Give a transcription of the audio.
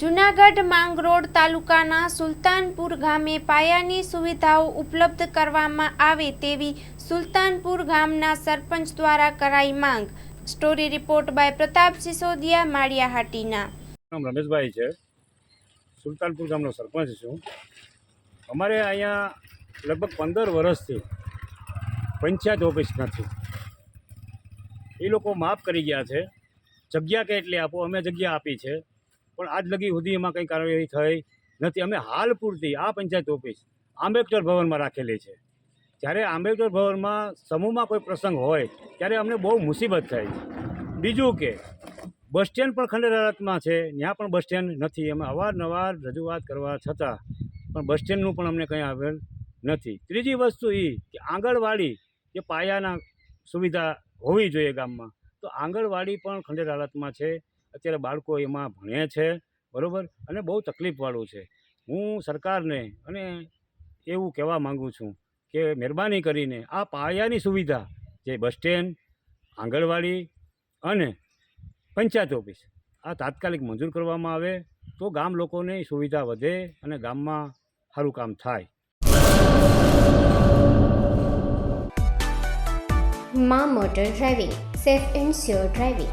જૂનાગઢ માંગરોળ તાલુકાના સુલતાનપુર ગામે પાયાની સુવિધાઓ ઉપલબ્ધ કરવામાં આવે તેવી સુલતાનપુર ગામના સરપંચ દ્વારા કરાઈ માંગ. Story report by Pratap Sisodiya, Maliya Hatina. નામ રમેશભાઈ છે. સુલતાનપુર ગામનો સરપંચ છું. અમારે અહીંયા લગભગ પંદર વર્ષથી પંચાયત ઓફિસ નથી. એ લોકો માફ કરી ગયા છે. જગ્યા કેટલી આપો? અમે જગ્યા આપી છે. પણ આજ લગી સુધી એમાં કંઈ કાર્યવાહી થઈ નથી. અમે હાલ પૂરતી આ પંચાયત ઓફિસ આંબેડકર ભવનમાં રાખેલી છે. જ્યારે આંબેડકર ભવનમાં સમૂહમાં કોઈ પ્રસંગ હોય, ત્યારે અમને બહુ મુસીબત થાય છે. બીજું કે, બસ સ્ટેન્ડ પણ ખંડેરાતમાં છે ત્યાં પણ બસ સ્ટેન્ડ નથી. અમે અવારનવાર રજૂઆત કરવા છતાં પણ બસ સ્ટેન્ડનું પણ અમને કંઈ આવેલ નથી. ત્રીજી વસ્તુ એ કે આંગણવાડી જે પાયાના સુવિધા હોવી જોઈએ ગામમાં. તો આંગણવાડી પણ ખંડેર હાલતમાં છે. અત્યારે બાળકો એમાં ભણે છે, બરાબર? અને બહુ તકલીફવાળું છે. હું સરકારને અને એવું કહેવા માગું છું કે મહેરબાની કરીને આ પાયાની સુવિધા જે બસ સ્ટેન્ડ, આંગણવાડી અને પંચાયત ઓફિસ આ તાત્કાલિક મંજૂર કરવામાં આવે તો ગામ લોકોને સુવિધા વધે અને ગામમાં સારું કામ થાય. મા motor driving, safe and sure driving.